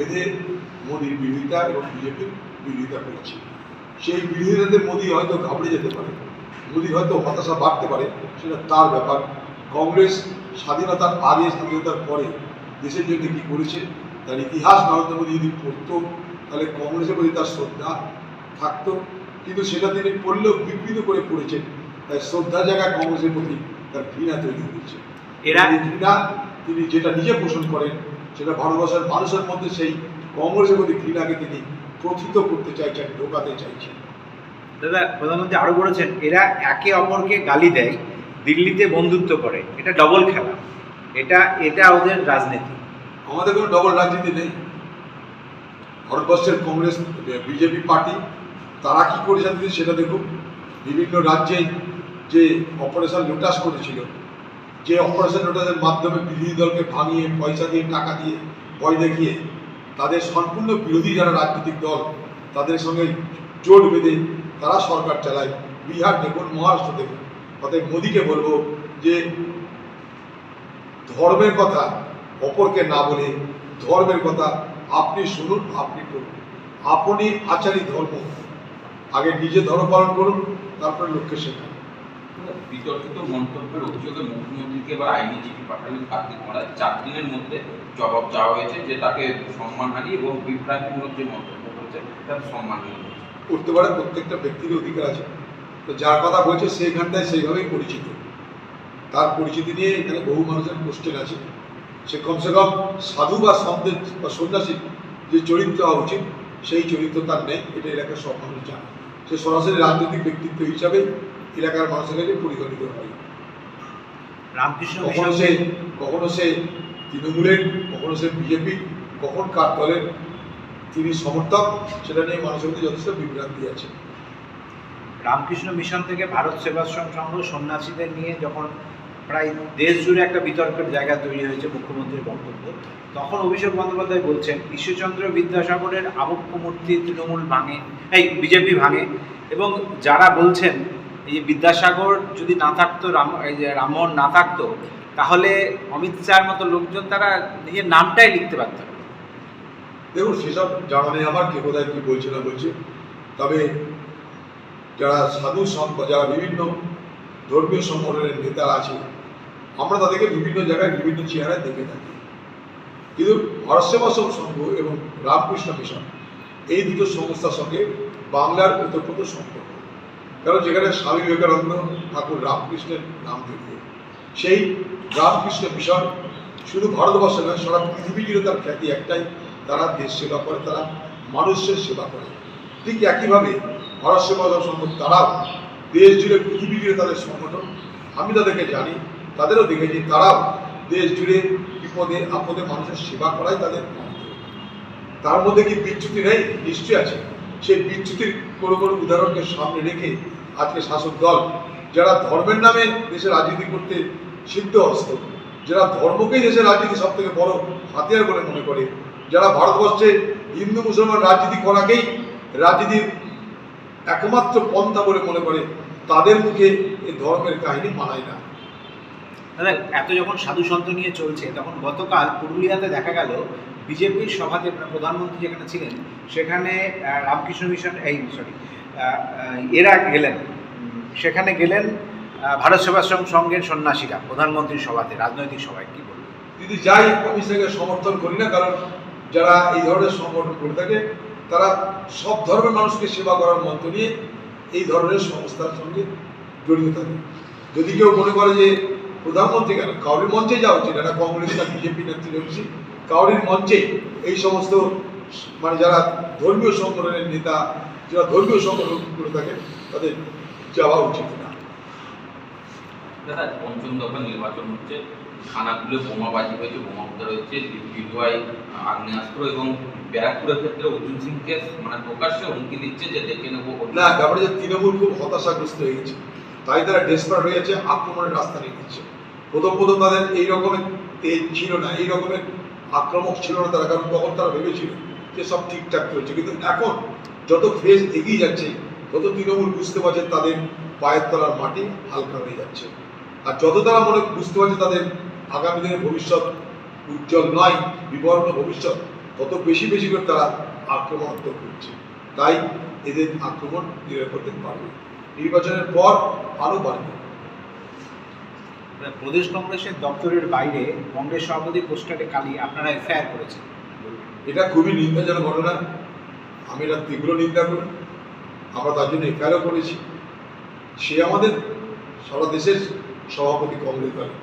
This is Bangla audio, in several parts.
বেঁধে মোদির বিরোধিতা এবং বিজেপির বিরোধিতা করেছে। সেই বিরোধিতাতে মোদি হয়তো ঘাবড়ে যেতে পারে মোদির হয়তো হতাশা বাড়তে পারে সেটা তার ব্যাপার। কংগ্রেস স্বাধীনতার আগে স্বাধীনতার পরে দেশের জন্য কী করেছে তার ইতিহাস নরেন্দ্র মোদী যদি পড়তো তাহলে কংগ্রেসের প্রতি তার শ্রদ্ধা থাকতো। কিন্তু সেটা তিনি পড়লেও বিকৃত করে পড়েছেন। তাই শ্রদ্ধার জায়গায় কংগ্রেসের প্রতি তার ঘৃণা তৈরি হয়েছে। এরা ঘৃণা তিনি যেটা নিজে পোষণ করেন সেটা ভারতবর্ষের মানুষের মধ্যে সেই কংগ্রেসের প্রতি ঘৃণাকে তিনি প্রথিত করতে চাইছেন ঢোকাতে চাইছেন। দাদা প্রধানমন্ত্রী আরও বলেছেন এরা একে অপরকে গালি দেয় দিল্লিতে বন্ধুত্ব করে। এটা ডবল খেলা। এটা এটা ওদের রাজনীতি। আমাদের কোনো ডবল রাজনীতি নেই। ভারতবর্ষের কংগ্রেস বিজেপি পার্টি তারা কি করেছেন সেটা দেখুন। বিভিন্ন রাজ্যে যে অপারেশন লোটাস করেছিল যে অপারেশন লোটাসের মাধ্যমে বিরোধী দলকে ভাঙিয়ে, পয়সা দিয়ে, টাকা দিয়ে, ভয় দেখিয়ে, তাদের সম্পূর্ণ বিরোধী যারা রাজনৈতিক দল, তাদের সঙ্গে জোট বেঁধে তারা সরকার চালায়। বিহার দেখুন, মহারাষ্ট্র দেখুন। অতএব মোদীকে বলব যে, ধর্মের কথা অপরকে না বলে, ধর্মের কথা আপনি শুনুন, আপনি করুন। আপনি আচারী ধর্ম। আগে নিজে ধর্ম পালন করুন, তারপরে লোককে শেখান। বিতর্কিত মন্তব্যের অভিযোগে মুখ্যমন্ত্রীকে বা আইনি চিঠি পাঠালেন কার্তিক মহারাজ চার দিনের মধ্যে জবাব চাওয়া হয়েছে যে তাকে সম্মানহানি এবং বিভ্রান্তিমূলক যে মন্তব্য করেছে, তার সম্মানহানি করতে পারে, প্রত্যেকটা ব্যক্তির অধিকার আছে। তো যার কথা বলছে, সেইখানটায় সেইভাবেই পরিচিত। তার পরিচিতি নিয়ে এখানে বহু মানুষের কোশ্চেন আছে। সে কমসে কম সাধু বা সন্দেহ বা সন্ন্যাসী যে চরিত্র হওয়া উচিত, সেই চরিত্র তার নেই এটা এলাকার সব মানুষ জানে। সে সরাসরি রাজনৈতিক ব্যক্তিত্ব হিসাবে এলাকার মানুষের কাছে পরিগণিত হয়। রামকৃষ্ণ কখনো সে কখনো সে তৃণমূলের কখনো সে বিজেপি কখন কার দলের তিনি সমর্থক সেটা নিয়ে মানুষের মধ্যে যথেষ্ট বিভ্রান্তি আছে। রামকৃষ্ণ মিশন থেকে ভারত সেবাশ্রম সংঘ সন্ন্যাসীদের নিয়ে যখন প্রায় দেশ জুড়ে একটা বিতর্কের জায়গা তৈরি হয়েছে মুখ্যমন্ত্রীর বক্তব্য তখন অভিষেক বন্দ্যোপাধ্যায় বলছেন ঈশ্বরচন্দ্র বিদ্যাসাগরের আবক্ষ মূর্তি তৃণমূল ভাঙে এই বিজেপি ভাঙে এবং যারা বলছেন এই যে বিদ্যাসাগর যদি না থাকতো, রাম, এই যে রামমোহন না থাকতো, তাহলে অমিত শাহর মতো লোকজন তারা নিজের নামটাই লিখতে পারতো। দেখুন, সেসব জানা নেই আমার, কে কোথায় কী বলছে না বলছে। তবে যারা সাধু সন্ত, যারা বিভিন্ন ধর্মীয় সংগঠনের নেতা আছে, আমরা তাদেরকে বিভিন্ন জায়গায় বিভিন্ন চেহারায় দেখে থাকি। কিন্তু ভারত সেবাশ্রম সংঘ এবং রামকৃষ্ণ মিশন, এই দুটো সংস্থার সঙ্গে বাংলার ওতপ্রোত সম্পর্ক। কারণ যেখানে স্বামী বিবেকানন্দ ঠাকুর রামকৃষ্ণের নাম জড়িয়ে সেই রামকৃষ্ণ মিশন শুধু ভারতবর্ষে নয়, সারা পৃথিবী জুড়ে তার খ্যাতি একটাই, তারা দেশ সেবা করে, তারা মানুষের সেবা করে। ঠিক একইভাবে ভারত সেবা সংঘ তারাও দেশ জুড়ে পৃথিবী জুড়ে তাদের সংগঠন, আমি তাদেরকে জানি, তাদেরও দেখেছি, তারাও দেশ জুড়ে বিপদে, আপদে মানুষের সেবা করাই তাদের। তার মধ্যে কি বিচ্যুতি নেই? নিশ্চয়ই আছে। সেই বিচ্যুতির কোনো কোনো উদাহরণকে সামনে রেখে আজকে শাসক দল, যারা ধর্মের নামে দেশের রাজনীতি করতে সিদ্ধ হস্ত যারা ধর্মকেই দেশের রাজনীতি সব থেকে বড় হাতিয়ার বলে মনে করে, যারা ভারতবর্ষে হিন্দু মুসলমান রাজনীতি করাকেই রাজনীতির একমাত্র পন্থা বলে মনে করে, তাদের মুখে এই ধর্মের কাহিনী মানায় না। দাদা, এত যখন সাধু সন্ত নিয়ে চলছে, তখন গতকাল পুরুলিয়াতে দেখা গেল বিজেপির সভাতে মানে প্রধানমন্ত্রী যেখানে ছিলেন, সেখানে রামকৃষ্ণ মিশন, এই সরি এরা গেলেন। সেখানে গেলেন ভারত সেবাশ্রম সংঘের সন্ন্যাসীরা প্রধানমন্ত্রীর সভাতে, রাজনৈতিক সভায়, কি বলবেন যদি যাই, আমি সেটাকে সমর্থন করি না, কারণ যারা এই ধরনের সংগঠন করে থাকে, তারা সব ধর্মের মানুষকে সেবা করার মন্ত্র নিয়ে এই ধরনের সংস্থার সঙ্গে জড়িত থাকে। যদি কেউ মনে করে যে প্রধানমন্ত্রী কেন কাউরির মঞ্চে যাওয়া উচিত এটা কংগ্রেস না বিজেপি না তৃণমূল কাউরির মঞ্চে এই সমস্ত মানে যারা ধর্মীয় সংগঠনের নেতা যারা ধর্মীয় সংগঠন করে থাকে তাদের যাওয়া উচিত না। দাদা পঞ্চম দফা নির্বাচন হচ্ছে খানাগুলো বোমাবাজি হয়েছে বোমা উদ্ধার হয়েছে বিজয় আগ্নেয়াস্ত্র এবং ব্যারাকপুরের ক্ষেত্রে অর্জুন সিংকে মানে প্রকাশ্যে হুমকি দিচ্ছে যে দেখে নেব না ব্যাপারে যে তৃণমূল খুব হতাশাগ্রস্ত হয়ে গেছে। তাই তারা ডেসপারেট হয়ে যাচ্ছে আক্রমণের রাস্তা নিয়ে নিচ্ছে। প্রথম প্রথম তাদের এই রকমের তেজ ছিল না এই রকমের আক্রমক ছিল না তারা, কারণ তখন তারা ভেবেছিল যে সব ঠিকঠাক চলছে। কিন্তু এখন যত ফেজ এগিয়ে যাচ্ছে তত তৃণমূল বুঝতে পারছে তাদের পায়ের তলার মাটি হালকা হয়ে যাচ্ছে। আর যত তারা মনে বুঝতে পারছে তাদের আগামী দিনের ভবিষ্যৎ উজ্জ্বল নয়, বিবর্ণ ভবিষ্যৎ, তত বেশি বেশি করে তারা আক্রমণাত্মক করছে তাই এদের আক্রমণ নিরাপদ পারবে। নির্বাচনের পর আরও বাড়বে। প্রদেশ কংগ্রেসের দপ্তরের বাইরে কংগ্রেস সভাপতি পোস্টারে কালি আপনারা এফআইআর করেছেন। এটা খুবই নিন্দাজনক ঘটনা। আমি এটা তীব্র নিন্দা করি। আমরা তার জন্য এফআইআরও করেছি। সে আমাদের সারা দেশের সভাপতি কংগ্রেস দলে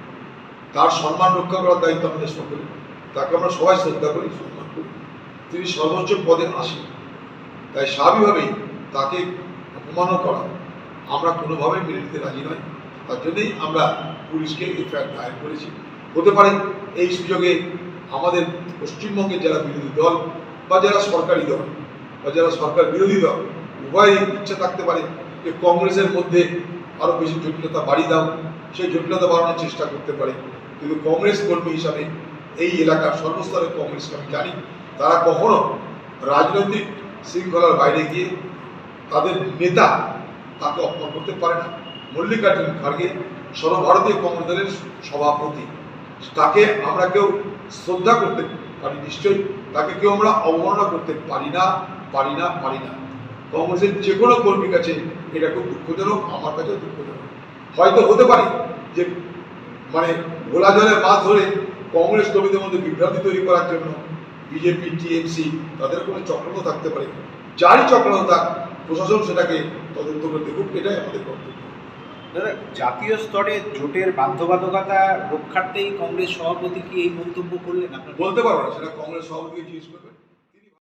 তার সম্মান রক্ষা করার দায়িত্ব আমাদের সকলে তাকে আমরা সবাই শ্রদ্ধা করি, সম্মান করি। তিনি সর্বোচ্চ পদে আসেন। তাই স্বাভাবিকভাবেই তাকে অপমানও করা আমরা কোনোভাবেই মেনে নিতে রাজি নয় তার জন্যই আমরা পুলিশকে এফআইআর দায়ের করেছি। হতে পারে এই সুযোগে আমাদের পশ্চিমবঙ্গের যারা বিরোধী দল বা যারা সরকারি দল বা যারা সরকার বিরোধী দল উভয়ের ইচ্ছা থাকতে পারে যে কংগ্রেসের মধ্যে আরও বেশি জটিলতা বাড়িয়ে দাও। সেই জটিলতা বাড়ানোর চেষ্টা করতে পারে। কিন্তু কংগ্রেস কর্মী হিসাবে এই এলাকার সর্বস্তরের কংগ্রেসকে আমি জানি, তারা কখনো রাজনৈতিক শৃঙ্খলার বাইরে গিয়ে তাদের নেতা তাকে অপমান করতে পারে না। মল্লিকার্জুন খার্গে সর্বভারতীয় কংগ্রেস দলের সভাপতি। তাকে আমরা কেউ শ্রদ্ধা করতে পারি, নিশ্চয়ই। তাকে কেউ আমরা অবমাননা করতে পারি না পারি না পারি না। কংগ্রেসের যে কোনো কর্মীর কাছে এটা খুব দুঃখজনক, আমার কাছেও দুঃখজনক। হয়তো হতে পারে যে মানে ভোলা জলে মাছ ধরে কংগ্রেস কর্মীদের মধ্যে বিভ্রান্তি তৈরি করার জন্য বিজেপি, টিএমসি তাদের কোনো চক্রান্ত থাকতে পারে। যারই চক্রান্ত থাক, প্রশাসন সেটাকে তদন্ত করে দেখুক, এটাই আমাদের কর্তব্য। দাদা, জাতীয় স্তরে জোটের বাধ্যবাধকতা রক্ষার্থেই কংগ্রেস সভাপতি কি এই মন্তব্য করলেন বলতে পারব না, সেটা কংগ্রেস সভাপতি জিজ্ঞেস করবেন